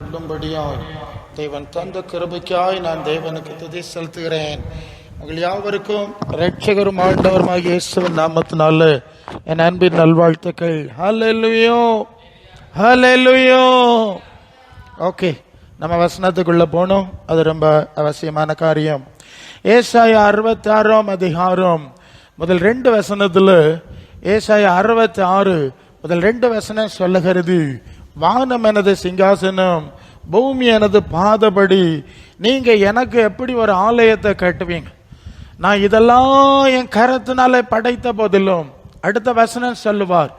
சொல்லும்படியாய் தேவன் தந்த கிருபைக்காய் நான் தேவனுக்கு துதி செலுத்துகிறேன். உங்கள் யாவருக்கும் ரட்சகரும் ஆண்டவருமாக இயேசுவின் நாமத்தினால என் அன்பின் நல்வாழ்த்துக்கள். ஹலெல்லுயோ ஹலெல்லுயோ ஓகே நம்ம வசனத்துக்குள்ள போனோம். அது ரொம்ப அவசியமான காரியம். ஏசாய அறுபத்தி ஆறாம் அதிகாரம் முதல் ரெண்டு வசனத்தில் ஏசாய அறுபத்தி ஆறு முதல் ரெண்டு வசனம் சொல்லுகிறது. வானம் எனது சிங்காசனம் பூமி எனது பாதபடி. நீங்கள் எனக்கு எப்படி ஒரு ஆலயத்தை கட்டுவீங்க? நான் இதெல்லாம் என் கரத்தினாலே படைத்த போதிலும் அடுத்த வசனம் சொல்லுவார்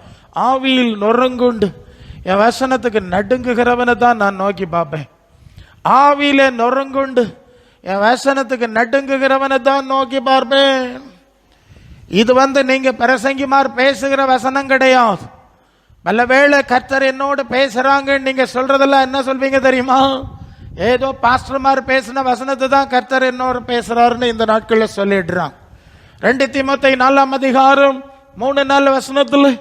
ஆவியில் நொறுங்குண்டு. என் வசனத்துக்கு நடுங்குகிறவனை தான் நான் நோக்கி பார்ப்பேன். ஆவியில நொறுங்குண்டு. என் வசனத்துக்கு நடுங்குகிறவனை தான் நோக்கி பார்ப்பேன். இது வந்து நீங்க பிரசங்கிமார் பேசுகிற வசனம் கிடையாது. நல்ல வேளை கர்த்தர் என்னோடு பேசுறாங்கன்னு நீங்க சொல்றதெல்லாம் என்ன சொல்வீங்க தெரியுமா? ஏதோ பாஸ்டர்மார் பேசின வசனத்தை தான் கர்த்தர் என்னோடு பேசுறாருன்னு இந்த நாட்களில் சொல்லிடுறான். ரெண்டு திமுத்தை நாலாம் அதிகாரம் மூணு நாள் வசனத்தில்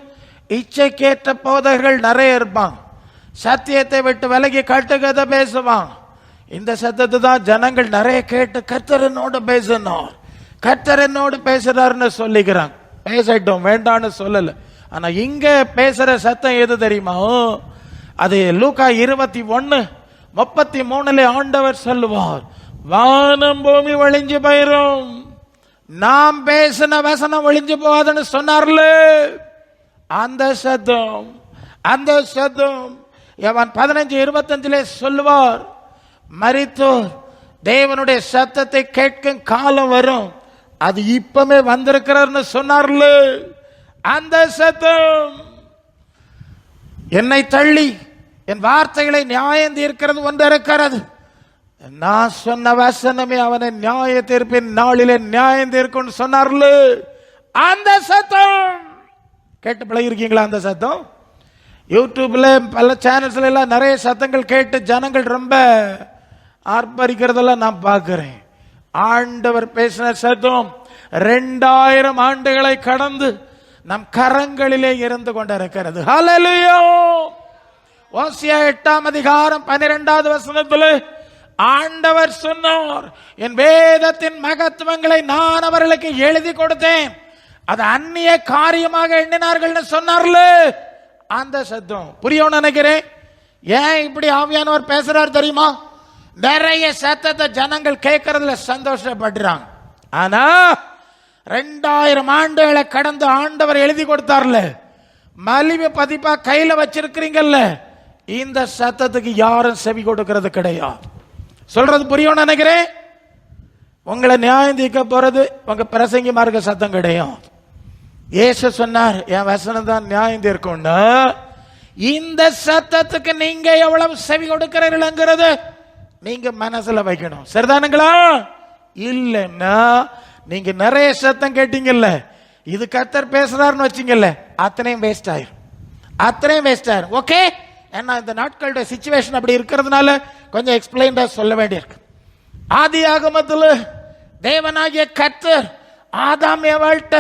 இச்சைக்கேற்ற போதகர்கள் நிறைய இருப்பான். சத்தியத்தை விட்டு விலகி கட்டுக்கதை பேசுவான். இந்த சத்தத்தை தான் ஜனங்கள் நிறைய கேட்டு கர்த்தர் என்னோடு பேசணும் கர்த்தர் என்னோடு பேசுறாருன்னு சொல்லிக்கிறாங்க பேசட்டும் வேண்டான்னு சொல்லலை. ஆனா இங்க பேசுற சத்தம் எது தெரியுமா? அது லூக்கா இருபத்தி ஒன்னு முப்பத்தி மூணுல ஆண்டவர் சொல்லுவார் வானம் பூமி ஒளிஞ்சு போயிரும். நாம் பேசின வசனம் ஒளிஞ்சு போகாதுன்னு சொன்னார்ல. அந்த சத்தம் அந்த சத்தம். எவன் பதினஞ்சு இருபத்தஞ்சிலே சொல்லுவார் மறித்தோர் தேவனுடைய சத்தத்தை கேட்கும் காலம் வரும். அது இப்பமே வந்திருக்கிறார்னு சொன்னார்ல. அந்த சத்தம். என்னை தள்ளி என் வார்த்தைகளை நியாயம் தீர்க்கிறது ஒன்று இருக்கிறது நான் சொன்ன வசனமே அவனை நியாய தீர்ப்பின் நாளிலே நியாயம் தீர்க்கும் சொன்னார்ல. அந்த சத்தம். கேட்டு பழகிருக்கீங்களா அந்த சத்தம்? யூடியூப்ல பல சேனல்ஸ்ல எல்லாம் நிறைய சத்தங்கள் கேட்டு ஜனங்கள் ரொம்ப ஆர்ப்பரிக்கிறதெல்லாம் நான் பார்க்கிறேன். ஆண்டவர் பேசின சத்தம் ரெண்டாயிரம் ஆண்டுகளை கடந்து நம் கரங்களிலே இருந்து கொண்டிருக்கிறது. ஹலலியோ ஓசியா எட்டாம் அதிகாரம் பன்னிரெண்டாவது வசனத்தில் ஆண்டவர் சொன்னார் என் வேதத்தின் மகத்துவங்களை நான் அவர்களுக்கு எழுதி கொடுத்தேன். அது அந்நிய காரியமாக எண்ணினார்கள்னு சொன்னார்ல. அந்த சத்தம். புரியும் நினைக்கிறேன். ஏன் இப்படி ஆவியானவர் பேசுறார் தெரியுமா? நிறைய சத்தத்தை ஜனங்கள் கேட்கறதுல சந்தோஷப்படுறாங்க. ஆனா ரெண்டாயிரம் ஆண்டுகளை கடந்து ஆண்டவர் எழுதி கொடுத்தார்ல. மலிவு பதிப்பா கையில வச்சிருக்கிறீங்கல்ல. இந்த சத்தத்துக்கு யாரும் செவி கொடுக்கிறது கிடையாது. சொல்றது புரியும் நினைக்கிறேன்? உங்களை நியாயம் தீர்க்க போறது உங்க பிரசங்கி இருக்க சத்தம் கிடையாது இயேசு சொன்னார் என் வசனம் தான் நியாயம் தீர்க்கும்னா. இந்த சத்தத்துக்கு நீங்க எவ்வளவு செவி கொடுக்கிறீர்கள்ங்கிறது நீங்க மனசுல வைக்கணும். சரிதானுங்களா? இல்லைன்னா நீங்க நிறைய சத்தம் கேட்டீங்கல்ல. இது கத்தர் பேசுறாருன்னு வச்சீங்கல்ல. அத்தனையும் வேஸ்ட் ஆயிரும். அத்தனையும் வேஸ்ட் ஆயிரும். ஓகே ஏன்னா இந்த நாட்களுடைய சுச்சுவேஷன் அப்படி இருக்கிறதுனால கொஞ்சம் எக்ஸ்பிளைன்டா சொல்ல வேண்டியிருக்கு. ஆதி ஆகமத்தில் தேவனாகிய கர்த்தர் ஆதாம் ஏவாள்கிட்ட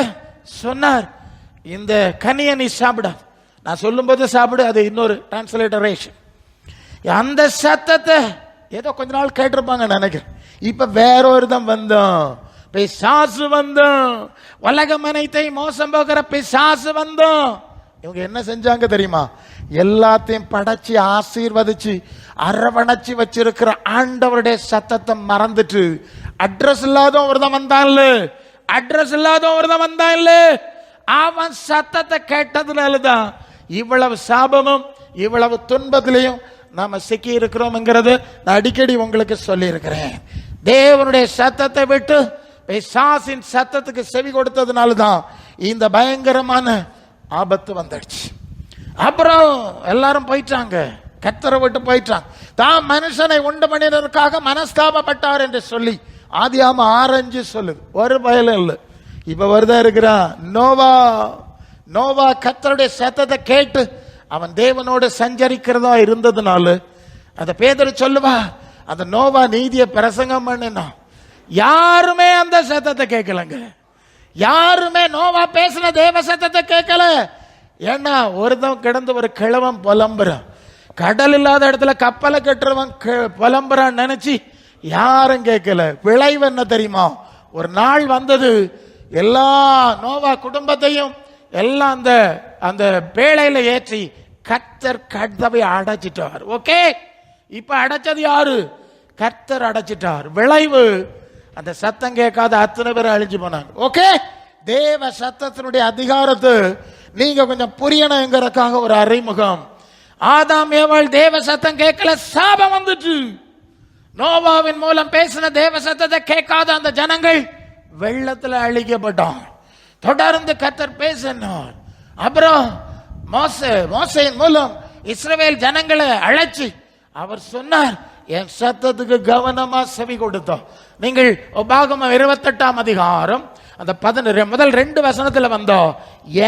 சொன்னார். இந்த கனியை நீ சாப்பிடாது நான் சொல்லும்போது சாப்பிடு அது இன்னொரு டிரான்ஸ்லேட்டரேஷன் அந்த சத்தத்தை ஏதோ கொஞ்ச நாள் கேட்டிருப்பாங்க நினைக்கிறேன். இப்போ வேற ஒரு தான் வந்தோம். பிசாசு வந்தோம். உலகம் அனைத்தை மோசம் போகிற பிசாசு வந்தோம். இவங்க என்ன செஞ்சாங்க தெரியுமா? எல்லாத்தையும் படைச்சு ஆசீர்வதிச்சு அரவணைச்சு வச்சிருக்கிற ஆண்டவருடைய சத்தத்தை மறந்துட்டு அட்ரஸ் இல்லாதவன் தான் வந்தான்ல. அட்ரஸ் இல்லாதவன் தான் வந்தான்ல. அவன் சத்தத்தை கேட்டதுனால தான் இவ்வளவு சாபமும் இவ்வளவு துன்பத்திலையும் நாம சிக்கி இருக்கிறோம்ங்கிறது நான் அடிக்கடி உங்களுக்கு சொல்லியிருக்கிறேன். தேவனுடைய சத்தத்தை விட்டு பிசாசின் சத்தத்துக்கு செவி கொடுத்ததுனால தான் இந்த பயங்கரமான ஆபத்து வந்துடுச்சு அப்புறம் எல்லாரும் போயிட்டாங்க. கத்தரை விட்டு போயிட்டாங்க. தான் மனுஷனை உண்டு பண்ணினதற்காக மனஸ்தாபப்பட்டார் என்று சொல்லி ஆதியாம ஆரஞ்சு சொல்லுது. ஒரு பயலும் இல்லை. இப்ப வருதா இருக்கிறான் நோவா நோவா கத்தருடைய சத்தத்தை கேட்டு அவன் தேவனோடு சஞ்சரிக்கிறதா இருந்ததுனால அந்த பேதர் சொல்லுவா அந்த நோவா நீதியை பிரசங்கம் பண்ணினான். யாருமே அந்த சத்தத்தை கேட்கலங்க. யாருமே நோவா பேசின தேவ சத்தத்தை கேட்கல. ஏன்னா ஒருத்தன் கிடந்து ஒரு கிழவன் புலம்புறான். கடல் இல்லாத இடத்துல கப்பலை கட்டுறவன் க- புலம்புறான்னு நினைச்சு யாரும் கேட்கல. விளைவு என்ன தெரியுமா? ஒரு நாள் வந்தது எல்லா நோவா குடும்பத்தையும் எல்லாம் அந்த அந்த பேழையில ஏற்றி கர்த்தர் கதவை அடைச்சிட்டார். ஓகே? இப்ப அடைச்சது யாரு? கர்த்தர் அடைச்சிட்டார். விளைவு அந்த சத்தம் கேட்காத அத்தனை பேர் அழிஞ்சு போனாங்க. ஓகே? தேவ சத்தத்தினுடைய அதிகாரத்தை நீங்க கொஞ்சம் புரியணுங்கிறதுக்காக ஒரு அறிமுகம். ஆதாம் ஏவாள் தேவ சத்தம் கேட்கல சாபம் வந்துட்டு நோவாவின் மூலம் பேசின தேவ சத்தத்தை கேட்காத அந்த ஜனங்கள் வெள்ளத்தில் அழிக்கப்பட்டான். தொடர்ந்து கத்தர் பேசினார். அப்புறம் மோச மோசையின் மூலம் இஸ்ரவேல் ஜனங்களை அழைச்சி அவர் சொன்னார் என் சத்தத்துக்கு கவனமா செவி கொடுத்தோம் நீங்கள் உபாகம இருபத்தெட்டாம் அதிகாரம் அந்த பதினொரு முதல் ரெண்டு வசனத்துல வந்தோம்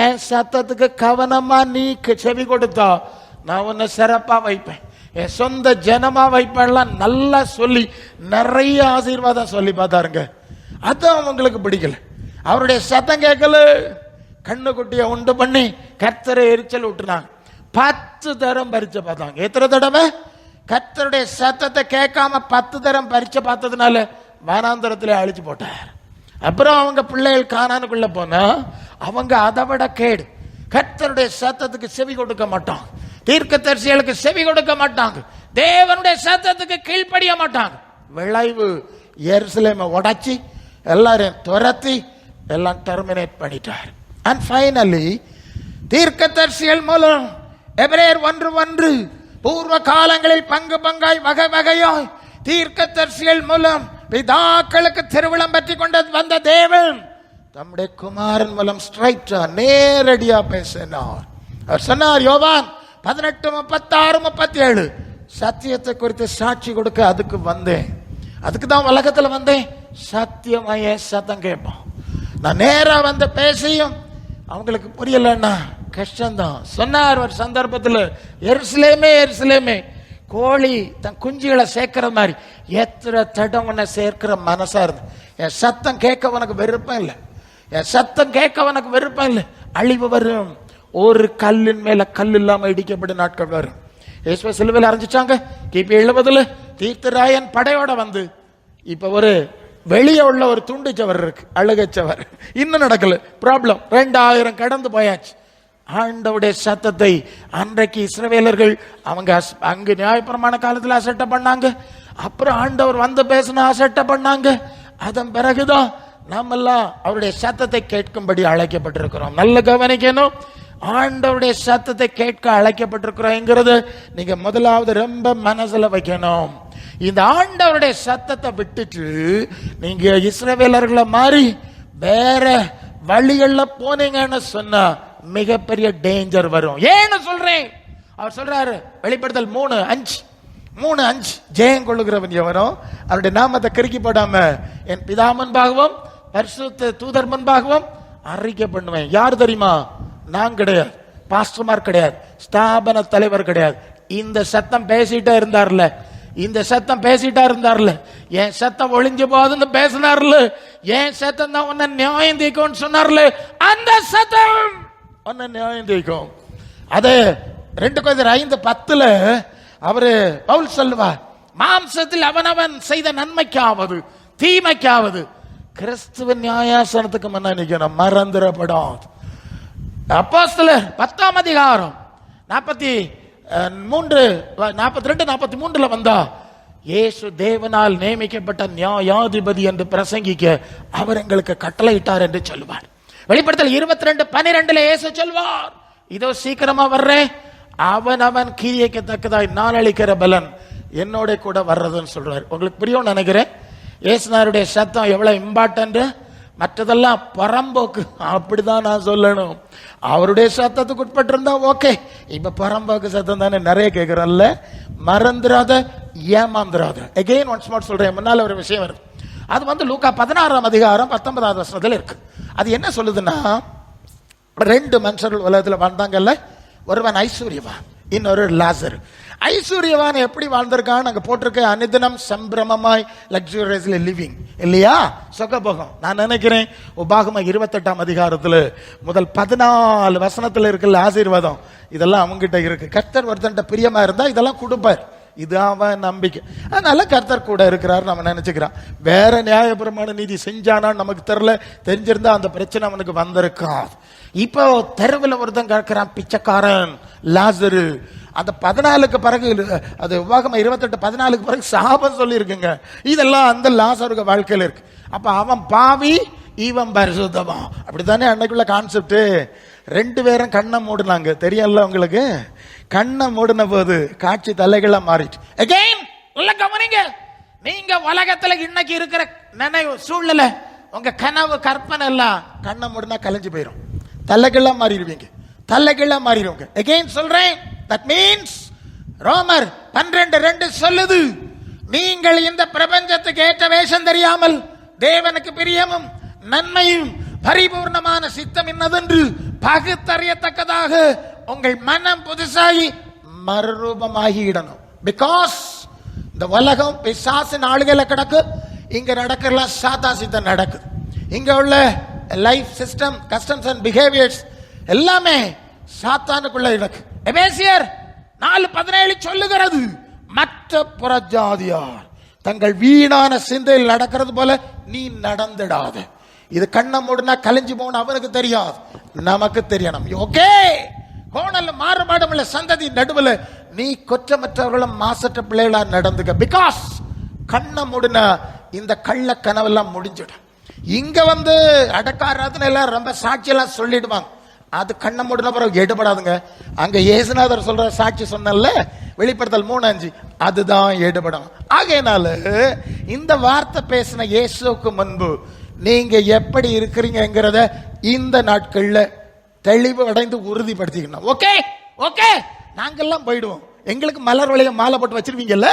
என் சத்தத்துக்கு கவனமா நீ செவி கொடுத்தோம் நான் உன்னை சிறப்பா வைப்பேன். என் சொந்த ஜனமா வைப்பேன்லாம் நல்லா சொல்லி நிறைய ஆசீர்வாதம் சொல்லி பார்த்தாருங்க. அதுவும் அவங்களுக்கு பிடிக்கல. அவருடைய சத்தம் கேட்கல. கண்ணு குட்டியை உண்டு பண்ணி கத்தரை எரிச்சல் விட்டுனாங்க பத்து தரம் பரிச்சை பார்த்தாங்க. எத்தனை தடவை? கர்த்தருடைய சத்தத்தை கேட்காம பத்து தரம் பரிச்சை பார்த்ததுனால வானாந்தரத்தில் அழிச்சு போட்டார். அப்புறம் அவங்க பிள்ளைகள் காணானுக்குள்ள போனா அவங்க அதை விட கேடு. கர்த்தருடைய சத்தத்துக்கு செவி கொடுக்க மாட்டாங்க. தீர்க்கதரிசிகளுக்கு செவி கொடுக்க மாட்டாங்க. தேவனுடைய சத்தத்துக்கு கீழ்ப்படிய மாட்டாங்க. விளைவு எருசலேமை உடைச்சி எல்லாரையும் துரத்தி எல்லாம் டெர்மினேட் பண்ணிட்டார். அண்ட் ஃபைனலி தீர்க்கதரிசிகள் மூலம் எபிரேயர் ஒன்று ஒன்று பூர்வ காலங்களில் பங்கு பங்காய் வகை வகையாய் தீர்க்கதரிசிகள் மூலம் பிதாக்களுக்கு திருவிழம் பற்றி கொண்டு வந்த தேவன் தம்முடைய குமாரன் மூலம் ஸ்ட்ரைட்டா நேரடியா பேசினார். அவர் சொன்னார் யோவான் பதினெட்டு முப்பத்தாறு முப்பத்தி ஏழு சத்தியத்தை குறித்து சாட்சி கொடுக்க அதுக்கு வந்தேன். அதுக்கு தான் உலகத்துல வந்தேன். சத்தியமாய சத்தம் கேட்போம் நான் நேரா வந்து பேசியும் அவங்களுக்கு புரியலன்னா கஷ்டம்தான். சொன்னார் ஒரு சந்தர்ப்பத்தில் எருசலேமே எருசலேமே. கோழி தன் குஞ்சுகளை சேர்க்கிற மாதிரி. எத்தனை தடம் உன்னை சேர்க்கிற மனசா இருந்து. என் சத்தம் கேட்க உனக்கு விருப்பம் இல்லை. என் சத்தம் கேட்க உனக்கு விருப்பம் இல்லை. அழிவு வரும். ஒரு கல்லின் மேல கல் இல்லாமல் இடிக்கப்படும் நாட்கள் வரும். இயேசுவை சிலுவையில் அரைஞ்சிச்சாங்க கிபி எழுபதுல தீர்த்தராயன் படையோட வந்து இப்போ ஒரு வெளியே உள்ள ஒரு துண்டுச்சவர் இருக்கு. அழுகச்சவர் இன்னும் நடக்கல. ப்ராப்ளம் ரெண்டாயிரம் கடந்து போயாச்சு. ஆண்டவுடைய சத்தத்தை அன்றைக்கு இஸ்ரவேலர்கள் அவங்க அஸ்- அங்கு நியாயப்பிரமான காலத்தில் அசட்டை பண்ணாங்க. அப்புறம் ஆண்டவர் வந்து பேசின அசட்டை பண்ணாங்க. அதன் பிறகுதான் நாமெல்லாம் அவருடைய சத்தத்தை கேட்கும்படி அழைக்கப்பட்டிருக்கிறோம். நல்ல கவனிக்கணும். ஆண்டவருடைய சத்தத்தை கேட்க அழைக்கப்பட்டிருக்கிறோங்கிறது நீங்க முதலாவது ரொம்ப மனசுல வைக்கணும். இந்த ஆண்டவருடைய சத்தத்தை விட்டுட்டு நீங்க இஸ்ரவேலர்களை மாறி வேற வழிகளில் போனீங்கன்னு சொன்னா மிகப்பெரிய டேஞ்சர் வரும். ஏன்னு சொல்றேன்? அவர் சொல்றாரு வெளிப்படுத்தல் மூணு அஞ்சு. மூணு அஞ்சு. ஜெயம் கொள்ளுகிறவன் எவனோ அவருடைய நாமத்தை கிறுக்கி போடாம என் பிதா முன்பாகவும் பரிசுத்த தூதர் முன்பாகவும் அறிக்கை பண்ணுவேன். யார் தெரியுமா? நான் கிடையாது. பாஸ்டர்மார் கிடையாது. ஸ்தாபன தலைவர் கிடையாது. இந்த சத்தம் பேசிட்டே இருந்தார்ல. இந்த சத்தம் பேசிட்டா இருந்தார்ல. என் சத்தம் ஒளிஞ்சு போகுதுன்னு பேசினார்ல. என் சத்தம் தான் உன்னை நியாயம் தீக்கும்னு சொன்னார்ல. அந்த சத்தம்! ஒன்று நியாயம் தீர்க்கும் அது ரெண்டு கொஞ்சம் ஐந்து பத்துல அவரு பவுல் சொல்லுவார் மாம்சத்தில் அவனவன் செய்த நன்மைக்காவது தீமைக்காவது. கிறிஸ்துவ நியாயாசனத்துக்கு முன்ன நிக்கணும் மறந்துடப்படாது. அப்போஸ்தலர் பத்தாம் அதிகாரம் நாற்பத்தி மூன்று நாற்பத்தி ரெண்டு நாற்பத்தி மூன்றுல வந்தா இயேசு தேவனால் நியமிக்கப்பட்ட நியாயாதிபதி என்று பிரசங்கிக்க அவர் எங்களுக்கு கட்டளையிட்டார் என்று சொல்லுவார். வெளிப்படுத்தல் இருபத்தி ரெண்டு பனிரெண்டுல ஏசு சொல்வார். இதோ சீக்கிரமா வர்றேன் அவன் அவன் கீரியக்கு தக்கதாய் நான் அளிக்கிற பலன் என்னோட கூட வர்றதுன்னு சொல்றாரு. உங்களுக்கு புரியும் நினைக்கிறேன். ஏசுனாருடைய சத்தம் எவ்வளவு இம்பார்ட்டன்ட்? மற்றதெல்லாம் பரம்போக்கு. அப்படிதான் நான் சொல்லணும். அவருடைய சத்தத்துக்கு உட்பட்டிருந்தா ஓகே. இப்ப பரம்போக்கு சத்தம் தானே நிறைய கேட்கிறோம்ல மறந்துடாத ஏமாந்துடாத எகெயின் ஒன்ஸ் மோட் சொல்றேன். முன்னால ஒரு விஷயம் வருது. அது வந்து லூக்கா பதினாறாம் அதிகாரம் பத்தொன்பதாவது வருஷத்தில் இருக்கு. அது என்ன சொல்லுதுன்னா ரெண்டு மனுஷர்கள் உலகத்தில் வாழ்ந்தாங்கல்ல ஒருவன் ஐஸ்வர்யவான் இன்னொரு லாசர். ஐஸ்வர்யவான் எப்படி வாழ்ந்திருக்கான்னு அங்கே போட்டிருக்க அனுதினம் சம்பிரமமாய் லக்ஸுரியஸில் லிவிங் இல்லையா? சொகபோகம். நான் நினைக்கிறேன் உபாகம இருபத்தெட்டாம் அதிகாரத்தில் முதல் பதினாலு வசனத்தில் இருக்குல்ல ஆசீர்வாதம் இதெல்லாம் அவங்ககிட்ட இருக்கு. கர்த்தர் ஒருத்தன்ட்ட பிரியமா இருந்தால் இதெல்லாம் கொடுப்பார். இது அவன் நம்பிக்கை. அதனால கர்த்தர் கூட இருக்கிறார் நம்ம நினைச்சுக்கிறோம். வேற நியாயபுரமான நீதி செஞ்சானான்னு நமக்கு தெரில தெரிஞ்சிருந்தா அந்த பிரச்சனை அவனுக்கு வந்திருக்காது. இப்போ தெருவில் ஒருத்தன் கேட்கிறான் பிச்சைக்காரன் லாசரு. அந்த பதினாலுக்கு பிறகு அது விவாகம் இருபத்தெட்டு பதினாலுக்கு பிறகு சாபம் சொல்லியிருக்குங்க. இதெல்லாம் அந்த லாசருக்கு வாழ்க்கையில் இருக்கு. அப்போ அவன் பாவி ஈவன் பரிசுத்தமா அப்படித்தானே அன்னைக்குள்ள கான்செப்ட் ரெண்டு பேரும் கண்ணை மூடினாங்க. தெரியல உங்களுக்கு? கண்ணை மூடின போது காட்சி தலைகளா மாறிட்டு. அகைன் உள்ள கவனிங்க. நீங்க உலகத்துல இன்னைக்கு இருக்கிற நினைவு சூழ்நிலை உங்க கனவு கற்பனை எல்லாம் கண்ணை மூடினா கலைஞ்சு போயிடும் தலைகளா மாறிடுவீங்க. தலைகளா மாறிடுவாங்க. அகைன் சொல்றேன். தட் மீன்ஸ் ரோமர் பன்னிரண்டு ரெண்டு சொல்லுது நீங்கள் இந்த பிரபஞ்சத்துக்கு ஏற்ற வேஷம் தெரியாமல் தேவனுக்கு பிரியமும் நன்மையும் பரிபூர்ணமான சித்தம் என்னதென்று பகுத்தறியத்தக்கதாக உங்கள் மனம் புதுசாகி மறுரூபமாகிடணும் பிகாஸ் இந்த உலகம் பிசாசின் ஆளுகையில கிடக்கு இங்க நடக்கலாம் சாதா சித்தம் நடக்குது இங்க உள்ள life system customs and behaviours எல்லாமே சாத்தானுக்குள்ள இருக்கு எபேசியர் நாலு பதினேழு சொல்லுகிறது மற்ற புறஜாதியார் தங்கள் வீணான சிந்தையில் நடக்கிறது போல நீ நடந்துடாத. இது கண்ணை மூடுனா கலைஞ்சு போன அவனுக்கு தெரியாது நமக்கு தெரியணும். ஓகே கோணல் மாறுபாடும் இல்லை சந்ததி நடுவில் நீ குற்றமற்றவர்களும் மாசற்ற பிள்ளைகளா நடந்துக்க. பிகாஸ் கண்ணை மூடின இந்த கள்ள கனவெல்லாம் முடிஞ்சிடும். இங்க வந்து அடக்காராதுன்னு எல்லாம் ரொம்ப சாட்சியெல்லாம் சொல்லிடுவாங்க. அது கண்ணை மூடின பிறகு எடுபடாதுங்க. அங்க ஏசுநாதர் சொல்ற சாட்சி சொன்னல வெளிப்படுத்தல் மூணு அஞ்சு அதுதான் எடுபடும். ஆகையினால இந்த வார்த்தை பேசின இயேசுக்கு முன்பு நீங்க எப்படி இருக்கிறீங்கிறத இந்த நாட்கள்ல தெளிவு அடைந்து உறுதிப்படுத்திக்கணும். ஓகே ஓகே நாங்கெல்லாம் போயிடுவோம். எங்களுக்கு மலர் வளைய மாலை போட்டு வச்சிருவீங்கல்ல?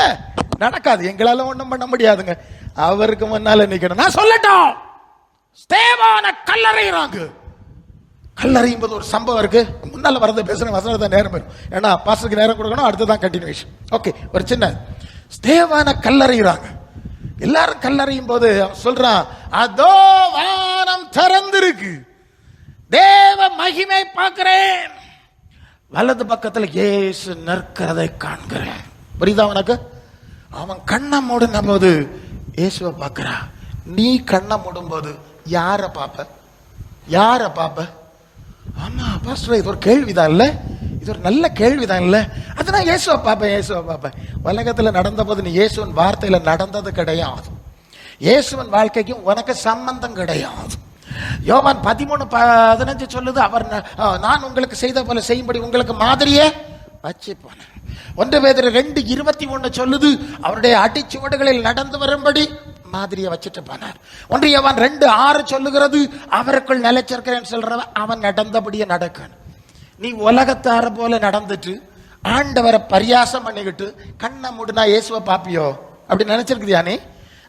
நடக்காது. எங்களால ஒண்ணும் பண்ண முடியாதுங்க. அவருக்கு முன்னால நிக்கணும். நான் சொல்லட்டும். தேவான கல்லறையிறாங்க கல்லறையும் போது ஒரு சம்பவம் இருக்கு. முன்னால வரத பேசுற வசனத்தை நேரம் வரும். ஏன்னா பாஸ்டருக்கு நேரம் கொடுக்கணும் அடுத்ததான் கண்டினியூஷன் ஓகே ஒரு சின்ன ஸ்தேவான கல்லறையிறாங்க எல்லாரும் கல்லறையும் போது சொல்றான் அதோ வானம் திறந்திருக்கு. தேவ மகிமை பார்க்கிறேன். வலது பக்கத்தில் இயேசு நிற்கிறதை காண்கிறேன். புரியுதா உனக்கு? அவன் கண்ணை மூடின போது இயேசுவை பார்க்குறா. நீ கண்ணை மூடும் போது யாரை பார்ப்ப? யாரை பார்ப்ப? ஆமா பாஸ்டர் இது ஒரு கேள்விதான் இல்ல? இது ஒரு நல்ல கேள்விதான் இல்ல? அது நான் இயேசுவை பார்ப்பேன் இயேசுவை பார்ப்பேன். உலகத்துல நடந்த போது நீ இயேசுவன் வார்த்தையில நடந்தது கிடையாது. இயேசுவன் வாழ்க்கைக்கும் உனக்கு சம்பந்தம் கிடையாது. யோவான் பதிமூணு பதினஞ்சு சொல்லுது அவர் நான் உங்களுக்கு செய்த போல செய்யும்படி உங்களுக்கு மாதிரியே வச்சு போனேன் ஒன்று பேதர் ரெண்டு இருபத்தி ஒன்று சொல்லுது அவருடைய அடிச்சுவடுகளில் நடந்து வரும்படி மாதிரியை வச்சுட்டு போனார். ஒன்று அவன் ரெண்டு ஆறு சொல்லுகிறது அவருக்குள் நிலைச்சிருக்கிறேன்னு சொல்றவன் அவன் நடந்தபடியே நடக்கணும். நீ உலகத்தார போல நடந்துட்டு ஆண்டவரை பரியாசம் பண்ணிக்கிட்டு கண்ணை மூடுனா இயேசுவை பாப்பியோ அப்படி நினைச்சிருக்குதியா நீ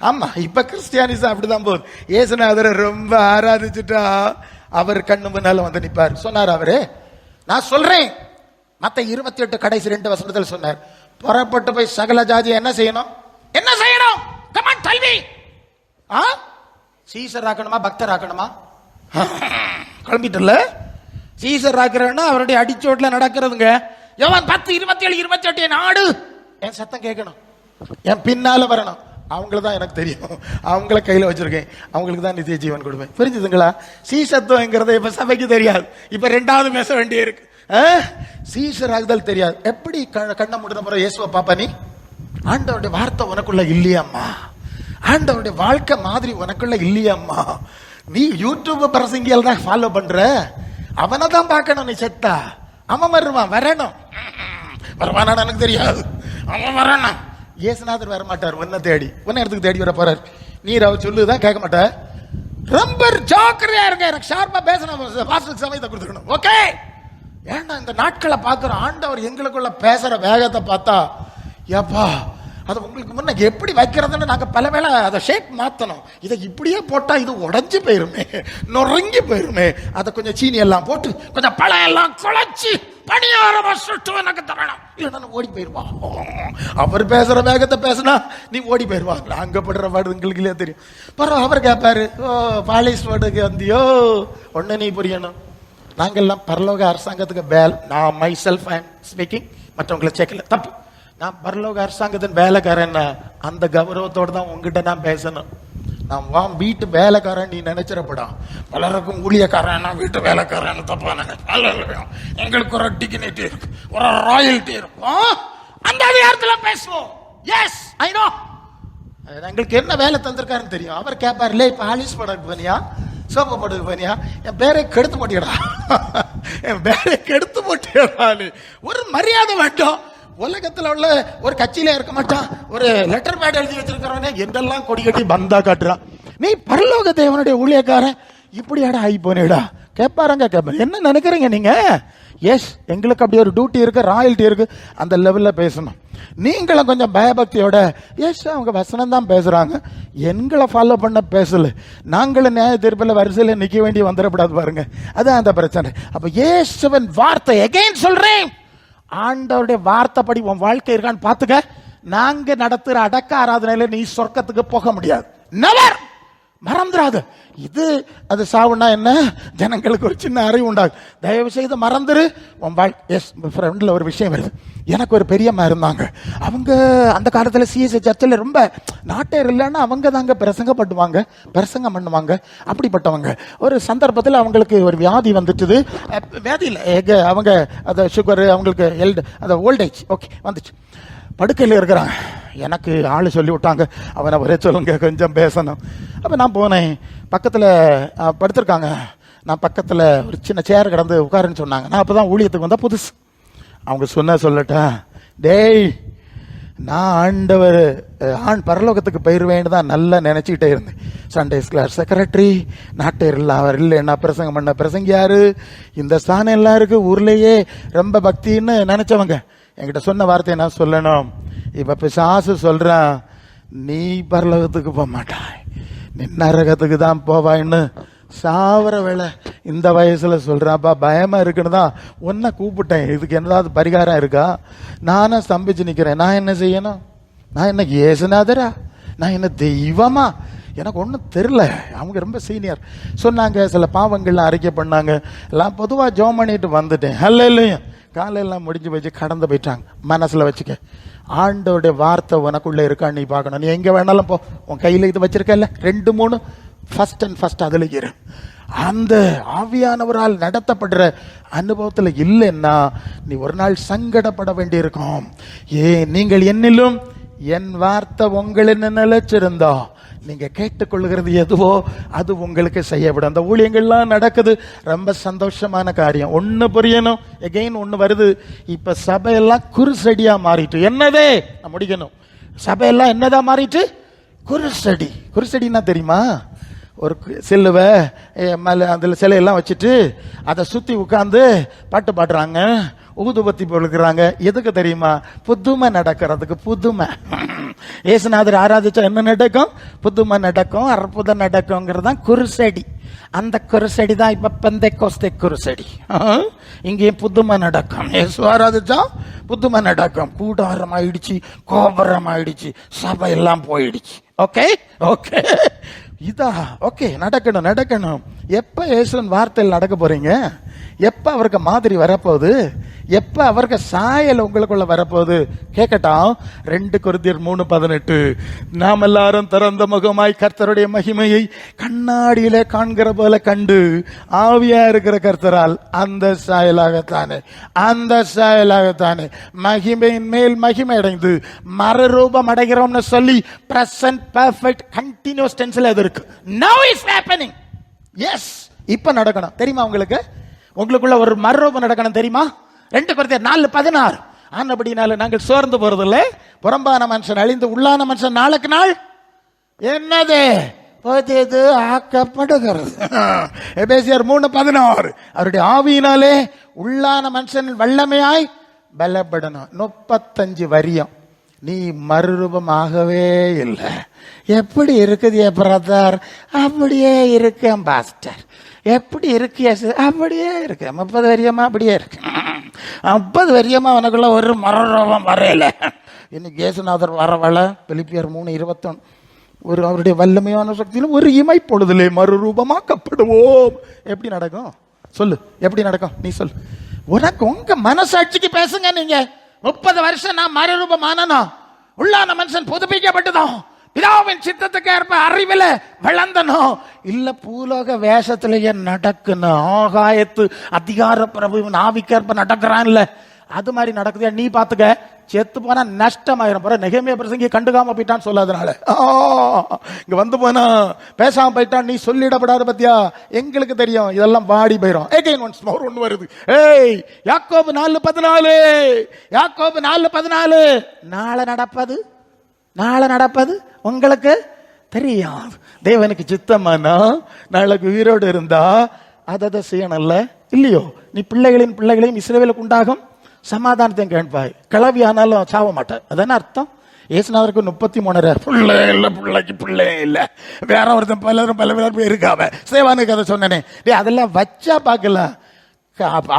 ஆமா இப்ப கிறிஸ்டியானிசம் அப்படிதான் போகுது. இயேசுநாதரை ரொம்ப ஆராதிச்சுட்டா அவர் கண்ணு முன்னால வந்து நிப்பார். சொன்னார் அவரு நான் சொல்றேன். மத்த இருபத்தி எட்டு கடைசி ரெண்டு வசனத்தில் சொன்னார். புறப்பட்டு போய் சகல ஜாதி என்ன செய்யணும்? என்ன செய்யணும்? கமான் தல்வி ஆ? சீசர் ஆக்கணுமா பக்தர் ஆக்கணுமா? கிளம்பிட்டல சீசர் ஆக்குறேன்னா அவருடைய அடிச்சோட்ல நடக்கிறதுங்க. யோவான் பத்து இருபத்தி ஏழு இருபத்தி எட்டு நாடு என் சத்தம் கேட்கணும். என் பின்னால வரணும். அவங்கள தான் எனக்கு தெரியும். அவங்கள கையில் வச்சுருக்கேன். அவங்களுக்கு தான் நித்திய ஜீவன் கொடுப்பேன். புரிஞ்சுதுங்களா? சீசத்துவங்கிறத இப்போ சபைக்கு தெரியாது. இப்போ ரெண்டாவது பேச வேண்டிய இருக்கு. ஆ? சீசர் ஆகுதல் தெரியாது. எப்படி கண்ணை முடிந்த பிறகு இயேசுவை பாப்பா நீ? ஆண்டவருடைய வார்த்தை உனக்குள்ள இல்லையாம்மா. ஆண்டவருடைய வாழ்க்கை மாதிரி உனக்குள்ள இல்லையாம்மா. நீ யூடியூப் பிரசங்கியல் தான் ஃபாலோ பண்ற. அவனை தான் பார்க்கணும் நீ செத்தா. அவன் வருவான் வரணும். வருவானான்னு எனக்கு தெரியாது. அவன் வரணும். இயேசுநாதர் வர மாட்டார் உன்னை தேடி. உன்ன இடத்துக்கு தேடி வர போறார். நீர் அவர் சொல்லுதான் கேட்க மாட்டார். ரொம்ப ஜாக்கிரதையா இருங்க எனக்கு ஷார்ப்பா பேசணும். வாசலுக்கு சமயத்தை கொடுத்துக்கணும் ஓகே? ஏன்னா இந்த நாட்களை பார்க்குற ஆண்டவர் எங்களுக்குள்ள பேசுற வேகத்தை பார்த்தா ஏப்பா அது உங்களுக்கு முன்ன எப்படி வைக்கிறதுன்னு நாங்கள் பல வேளை அதை ஷேப் மாற்றணும் இதை இப்படியே போட்டால் இது உடஞ்சி போயிருமே நொறுங்கி போயிருமே. அதை கொஞ்சம் சீனி எல்லாம் போட்டு கொஞ்சம் பழம் எல்லாம் குழச்சி பணியாரமா சுட்டு எனக்கு தரணும். இல்லைன்னா ஓடி போயிடுவான் அவர் பேசுகிற வேகத்தை பேசினா நீ ஓடி போயிடுவாங்களா அங்கே படுற பாடு உங்களுக்கு தெரியும். பரவ அவர் கேட்பாரு ஓ பாலிஸ் வார்டுக்கு வந்தியோ. ஒன்று நீ புரியணும். நாங்கெல்லாம் பரலோக அரசாங்கத்துக்கு பேல் நான் மை செல்ஃப் ஐ ஸ்பீக்கிங் மற்றவங்களை சேர்க்கல தப்பு. நான் பரலோக அரசாங்கத்தின் வேலைக்காரன் அந்த கௌரவத்தோடு தான் உங்ககிட்ட நான் பேசணும். நான் வா வீட்டு வேலைக்காரன் நீ நினைச்சிடப்படாம் பலருக்கும் ஊழியக்காரன் நான் வீட்டு வேலைக்காரன் தப்பா எங்களுக்கு ஒரு டிகினிட்டி இருக்கு. ஒரு ராயல்ட்டி இருக்கும் அந்த அதிகாரத்துல பேசுவோம். எஸ் ஐ நோ எங்களுக்கு என்ன வேலை தந்திருக்காருன்னு தெரியும். அவர் கேட்பார் இப்போ ஆலிஸ் படகு பனியா சோப்பு படகு பண்ணியா என் பேரை கெடுத்து போட்டியடா. என் பேரை கெடுத்து போட்டியடா ஒரு மரியாதை வேண்டும் உலகத்தில் உள்ள ஒரு கட்சியில இருக்க மாட்டான். ஒரு லெட்டர் பேட் எழுதி வச்சிருக்கிறவனே என்றெல்லாம் கொடி கட்டி பந்தா காட்டுறான். நீ பரலோக தேவனுடைய ஊழியக்காரன். இப்படியாடா ஆகி போனேடா கேட்பாருங்க கேட்பாரு என்ன நினைக்கிறீங்க நீங்க? எஸ் எங்களுக்கு அப்படி ஒரு டியூட்டி இருக்கு ராயல்ட்டி இருக்கு. அந்த லெவலில் பேசணும். நீங்களும் கொஞ்சம் பயபக்தியோட எஸ் அவங்க வசனம் தான் பேசுறாங்க. எங்களை ஃபாலோ பண்ண பேசல. நாங்களும் நியாய தீர்ப்பில் வரிசையில் நிற்க வேண்டி வந்துடக்கூடாது பாருங்க. அதான் அந்த பிரச்சனை. அப்போ ஏசுவன் வார்த்தை எகைன் சொல்றேன். ஆண்டவருடைய வார்த்தைப்படி உன் வாழ்க்கை இருக்கான்னு பார்த்துக்க. நாங்க நடத்துற அடக்க ஆராதனையில நீ சொர்க்கத்துக்கு போக முடியாது. நெவர் மறந்துடாது இது அது சாவுனா என்ன? ஜனங்களுக்கு ஒரு சின்ன அறிவு உண்டாகும். தயவு செய்து மறந்துரு. உன் வாழ்க்கை எஸ் ஃப்ரெண்டில் ஒரு விஷயம் வருது. எனக்கு ஒரு பெரியம்மா இருந்தாங்க. அவங்க அந்த காலத்தில் சிஎஸ்சி சர்ச்சில் ரொம்ப நாட்டேர் இல்லைன்னா அவங்க தாங்க பிரசங்கப்படுவாங்க பிரசங்கம் பண்ணுவாங்க. அப்படிப்பட்டவங்க. ஒரு சந்தர்ப்பத்தில் அவங்களுக்கு ஒரு வியாதி வந்துட்டுது. அஹ், வியாதி இல்லை. எங்க அவங்க அந்த சுகரு அவங்களுக்கு எல்டு அந்த ஓல்டேஜ் ஓகே வந்துச்சு. படுக்கையில் இருக்கிறாங்க. எனக்கு ஆள் சொல்லி விட்டாங்க. அவனை வர சொல்லுங்க கொஞ்சம் பேசணும். அப்போ நான் போனேன். பக்கத்தில் படுத்திருக்காங்க. நான் பக்கத்தில் ஒரு சின்ன சேர் கிடந்து உட்காருன்னு சொன்னாங்க. நான் அப்போ தான் ஊழியத்துக்கு வந்தால் புதுசு. அவங்க சொன்ன சொல்லட்டா? டேய் நான் ஆண்டவர் ஆண் பரலோகத்துக்கு போயிருவேன்னு தான் நல்லா நினச்சிக்கிட்டே இருந்தேன். சண்டேஸ் கிளாஸ் செக்ரட்டரி நாட்டை இல்லை அவர் இல்லை என்ன பிரசங்கம் பண்ண பிரசங்க யாரு? இந்த ஸ்தானம் எல்லாம் இருக்கு ஊர்லேயே ரொம்ப பக்தின்னு நினச்சவங்க. என்கிட்ட சொன்ன வார்த்தையை நான் சொல்லணும். இப்போ பிசாசு சொல்கிறான் நீ பரலோகத்துக்கு போக மாட்டாய். நீ நரகத்துக்கு தான் போவாயின்னு சாவர வேலை. இந்த வயசுல சொல்றாப்பா பயமா இருக்குன்னு தான் ஒன்றை கூப்பிட்டேன். இதுக்கு என்னதாவது பரிகாரம் இருக்கா? நானும் ஸ்தம்பிச்சு நிக்கிறேன். நான் என்ன செய்யணும்? நான் என்ன ஏசுநாதரா நான் என்ன தெய்வமா? எனக்கு ஒன்றும் தெரில அவங்க ரொம்ப சீனியர். சொன்னாங்க சில பாவங்கள்லாம் அறிக்கை பண்ணாங்க. எல்லாம் பொதுவாக ஜோம் பண்ணிட்டு வந்துட்டேன். ஹல்ல இல்லையும் காலையெல்லாம் முடிஞ்சு போச்சு கடந்து போயிட்டாங்க. மனசில் வச்சுக்க. ஆண்டோடைய வார்த்தை உனக்குள்ளே இருக்கான்னு நீ பார்க்கணும். நீ எங்கே வேணாலும் போ. உன் கையில் இது வச்சுருக்கல ரெண்டு மூணு. ஃபர்ஸ்ட் அண்ட் ஃபர்ஸ்ட் அதில் இரு அந்த ஆவியானவரால் நடத்தப்படுற அனுபவத்தில் இல்லைன்னா நீ ஒரு நாள் சங்கடப்பட வேண்டியிருக்கும். ஏன்? நீங்கள் என்னிலும் என் வார்த்தை உங்களின் நிலைச்சிருந்தா நீங்க கேட்டுக்கொள்கிறது எதுவோ அது உங்களுக்கு செய்யப்படும். அந்த ஊழியங்கள்லாம் நடக்குது. ரொம்ப சந்தோஷமான காரியம். ஒன்று புரியணும். எகைன் ஒன்று வருது. இப்போ சபையெல்லாம் குருசெடியா மாறிட்டு. என்னதே? நான் முடிக்கணும். சபையெல்லாம் என்னதான் மாறிட்டு? குருசடி. குருசடின்னா தெரியுமா? ஒரு கு- சிலுவை அதில் சிலையெல்லாம் வச்சுட்டு அதை சுற்றி உட்காந்து பாட்டு பாடுறாங்க. ஊதுபத்தி பொழுக்கிறாங்க எதுக்கு தெரியுமா? புதுமை நடக்கிறதுக்கு புதுமை. ஏசுநாதர் ஆராதிச்சா என்ன நடக்கும்? புதுமை நடக்கும் அற்புதம் நடக்குங்கிறது தான் குருசடி. அந்த குருசடி தான் இப்போ பெந்தை கோஸ்தை குருசடி இங்கேயும் புதுமை நடக்கும். ஏசு ஆராதிச்சா புதுமை நடக்கும். கூடாரம் ஆயிடுச்சு கோபுரம் ஆயிடுச்சு சபை எல்லாம் போயிடுச்சு. ஓகே? ஓகே. இதா ஓகே நடக்கணும் நடக்கணும். எப்போ இயேசுவின் வார்த்தையில் நடக்க போறீங்க? எப்போ அவருக்கு மாதிரி வரப்போகுது? எப்ப அவருக்கு சாயல் உங்களுக்குள்ள வரப்போகுது? கேட்கட்டும். ரெண்டு குருதியர் மூணு பதினெட்டு. நாம் எல்லாரும் திறந்த முகமாய் கர்த்தருடைய மகிமையை கண்ணாடியில காண்கிற போல கண்டு ஆவியா இருக்கிற கர்த்தரால் அந்த சாயலாகத்தானே அந்த சாயலாகத்தானே. மகிமையின் மேல் மகிமை அடைந்து மறுரூபம் அடைகிறோம்னு சொல்லி பிரசன்ட் பர்ஃபெக்ட் கண்டினியூஸ் டென்ஸ்ல அது இருக்கு. நவ் இஸ் ஹேப்பனிங் எஸ் இப்போ நடக்கணும். தெரியுமா உங்களுக்கு? உங்களுக்குள்ள ஒரு மறுரூபம் நடக்கணும் தெரியுமா? ரெண்டு குறைந்த நாலு பதினாறு. ஆனபடினால நாங்கள் சோர்ந்து போறதில்லை. புறம்பான மனுஷன் அழிந்து உள்ளான மனுஷன் நாளுக்கு நாள். என்னது? புதிது ஆக்கப்படுகிறது. எபேசியர் மூணு பதினாறு. அவருடைய ஆவியினாலே உள்ளான மனுஷன் வல்லமையாய் பலப்படணும். முப்பத்தஞ்சு வரியம். நீ மறுரூபமாகவே இல்லை. எப்படி இருக்குது என் பிரதர் அப்படியே இருக்கேன் பாஸ்டர் எப்படி இருக்கியா அப்படியே இருக்கேன். முப்பது வரியமா அப்படியே இருக்கு ஐம்பது வரியமாக அவனுக்குள்ள ஒரு மரரோபம் வரையல. இன்னைக்கு இயேசுநாதர் வரவள பிலிப்பியர் மூணு இருபத்தொன்று ஒரு அவருடைய வல்லமையான சக்தியிலும் ஒரு இமை பொழுதிலே மறுரூபமாக்கப்படுவோம். எப்படி நடக்கும்? சொல்லு எப்படி நடக்கும்? நீ சொல் உனக்கு உங்க மனசாட்சிக்கு பேசுங்க நீங்க. முப்பது வருஷம் நான் மறுரூபமானனா? உள்ளான மனுஷன் புதுப்பிக்கப்பட்டதும் பிதாவின் சித்தத்துக்கு ஏற்ப அறிவில் வளர்ந்தனோ? இல்ல பூலோக வேஷத்திலேயே நடக்கணும் ஆகாயத்து அதிகார பிரபுவின் ஆவிக்கேற்ப நடக்கிறான் இல்ல அது மாதிரி நடக்குது நீ பாத்துக்க செத்து போனா நஷ்டமாயிரும். பிற நெகமைய பிரசங்கி கண்டுக்காம போயிட்டான்னு சொல்லாதனால இங்க வந்து போனா பேசாம போயிட்டான் நீ சொல்லிடப்படாத பத்தியா? எங்களுக்கு தெரியும். இதெல்லாம் வாடி போயிரும். எகைன் ஒன்ஸ் மோர் ஒன்று வருது. ஏய் யாக்கோபு நாலு பதினாலு. யாக்கோபு நாலு பதினாலு. நாளை நடப்பது? நாளை நடப்பது உங்களுக்கு தெரியாது. தேவனுக்கு சித்தமானா? நாளைக்கு உயிரோடு இருந்தா அதை அதை செய்யணும்ல? இல்லையோ? நீ பிள்ளைகளின் பிள்ளைகளையும் இஸ்ரேவேலுக்கு உண்டாகும் சமாதானத்தையும் கேட்பாய் கிளவி ஆனாலும் சாவ மாட்டேன். அதான அர்த்தம்? ஏசுநாதருக்கு முப்பத்தி மூணரை பிள்ளை இல்லை பிள்ளைக்கு பிள்ளை இல்லை. வேற ஒருத்தன் பலரும் பல பேர் இருக்காவ. சேவானுக்கு அதை சொன்னனே. டே அதெல்லாம் வச்சா பார்க்கல.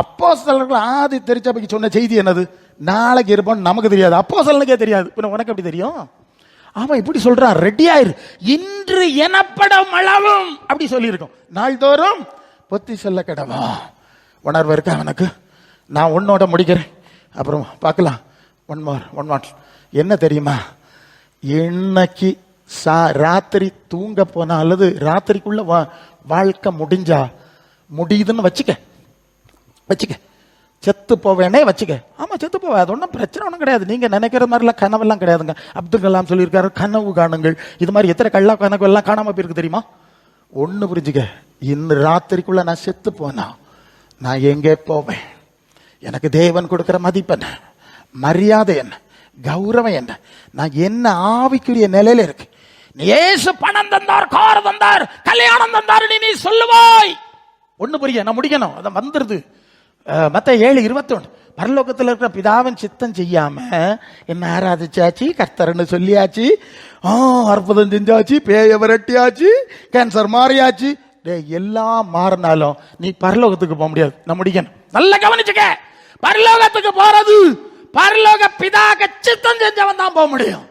அப்போ ஆதி தெரிச்சபைக்கு சொன்ன செய்தி என்னது? நாளைக்கு இருப்போம் நமக்கு தெரியாது. அப்போ தெரியாது. உனக்கு எப்படி தெரியும்? அவன் இப்படி சொல்றான் ரெடி ஆயிரு. இன்று எனப்படம் அளவும். அப்படி சொல்லியிருக்கோம். நாள்தோறும் பொத்தி சொல்ல கிடவா. உணர்வு இருக்கா அவனுக்கு? நான் உன்னோட முடிக்கிறேன். அப்புறம் பார்க்கலாம். ஒன் மார் ஒன் மார் என்ன தெரியுமா? இன்னைக்கு சா ராத்திரி தூங்க போனா அல்லது ராத்திரிக்குள்ள வா- வாழ்க்கை முடிஞ்சா முடியுதுன்னு வச்சுக்க. வச்சுக்க. செத்து போவேனே வச்சுக்க. ஆமாம் செத்து போவேன். அது ஒன்றும் பிரச்சனை ஒன்றும் கிடையாது. நீங்கள் நினைக்கிற மாதிரிலாம் கனவெல்லாம் கிடையாதுங்க. அப்துல் கலாம் சொல்லியிருக்காரு கனவு காணுங்கள். இது மாதிரி எத்தனை கள்ளா கனவு எல்லாம் காணாமல் போயிருக்கு தெரியுமா? ஒன்று புரிஞ்சுக்க. இன்னும் ராத்திரிக்குள்ள நான் செத்து போனா நான் எங்கே போவேன்? எனக்கு தேவன் கொடுக்குற மதிப்பு என்ன? மரியாதை என்ன? கௌரவம் என்ன? நான் என்ன ஆவிக்குரிய நிலையில இருக்கு? நீ ஏசு பணம் தந்தார் கார் தந்தார் கல்யாணம் தந்தார் நீ நீ சொல்லுவாய். ஒண்ணு புரிய நான் முடிக்கணும். அதை வந்துருது. மற்ற ஏழு இருபத்தொன்று பரலோகத்தில் இருக்கிற பிதாவின் சித்தம் செய்யாம என்ன ஆராதிச்சாச்சு கர்த்தர்னு சொல்லியாச்சு. ஆ அற்புதம் செஞ்சாச்சு பேய விரட்டியாச்சு கேன்சர் மாறியாச்சு. டேய் எல்லாம் மாறினாலும் நீ பரலோகத்துக்கு போக முடியாது. நான் முடிக்கணும். நல்லா கவனிச்சுக்க. பரலோகத்துக்கு போறது பரலோக பிதாக சித்தம் செஞ்சவன் தான் போக முடியும்.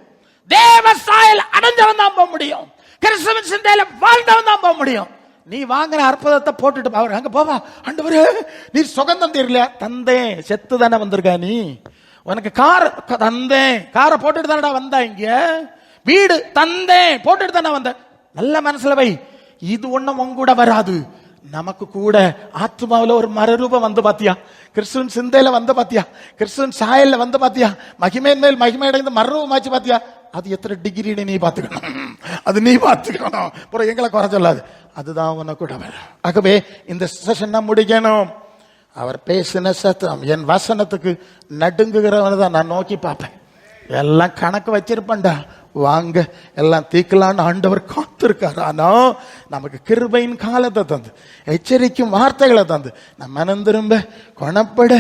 தேவ சாயல் அடைஞ்சவன் தான் போக முடியும். கிறிஸ்துவ சிந்தையில வாழ்ந்தவன் தான் போக முடியும். நீ வாங்கின அற்புதத்தை போட்டுட்டு அவர் அங்க போவா. ஆண்டவரே நீ சுகந்தம் தெரியல தந்தேன். செத்து தானே வந்திருக்கா நீ. உனக்கு கார் தந்தேன். காரை போட்டுட்டு தானடா வந்தா இங்க? வீடு தந்தேன். போட்டுட்டு தானே வந்த. நல்ல மனசுல வை. இது ஒண்ணும் உங்கூட வராது. நமக்கு கூட ஆத்மாவில் ஒரு மறுரூபம் வந்து பாத்தியா? கிறிஸ்துவின் சிந்தையில வந்து பாத்தியா? கிறிஸ்துவின் சாயல்ல வந்து பாத்தியா? மகிமையின் மேல் மகிமை அடைந்து மறுரூபமாச்சு பாத்தியா? அது எத்தனை டிகிரின்னு நீ பாத்துக்கணும். அது நீ பாத்துக்கணும். அப்புறம் எங்களை குறை சொல்லாது. அதுதான் உனக்கு கூட ஆகவே இந்த செஷன் முடிக்கணும். அவர் பேசின சத்தம் என் வசனத்துக்கு நடுங்குகிறவனை தான் நான் நோக்கி பார்ப்பேன். எல்லாம் கணக்கு வச்சிருப்பேன்டா. வாங்க எல்லாம் தீக்கலான்னு ஆண்டவர் காத்திருக்காரு. ஆனால் நமக்கு கிருபையின் காலத்தை தந்து எச்சரிக்கும் வார்த்தைகளை தந்து நம்ம மனம் திரும்ப குணப்பட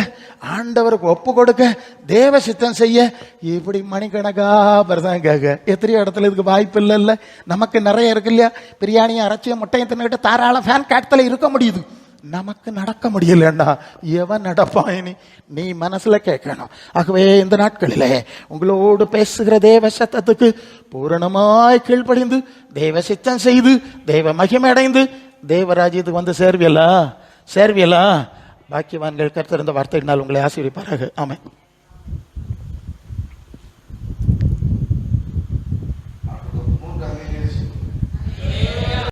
ஆண்டவருக்கு ஒப்பு கொடுக்க தேவ சித்தம் செய்ய இப்படி மணிக்கணக்கா பிரதான் கேட்க எத்தனையோ இடத்துல இதுக்கு வாய்ப்பு இல்லைல்ல? நமக்கு நிறைய இருக்கு இல்லையா? பிரியாணியும் அரைச்சியும் முட்டையும் தின்னுக்கிட்டு தாராள ஃபேன் காட்டத்தில் இருக்க முடியுது. நமக்கு நடக்க முடியலண்டா எவன் நடப்பாயினி நீ மனசுல கேட்கணும். ஆகவே இந்த நாட்களிலே உங்களோடு பேசுகிற தேவ சத்தத்துக்கு பூரணமாய் கீழ்ப்படிந்து தேவ சித்தம் செய்து தேவ மகிமடைந்து தேவராஜ்யத்துக்கு வந்து சேர்வியலா? சேர்வியலா? பாக்கியவான்கள் கருத்திருந்த வார்த்தையினால் உங்களை ஆசீர்வதிப்பார்கள் ஆமாம்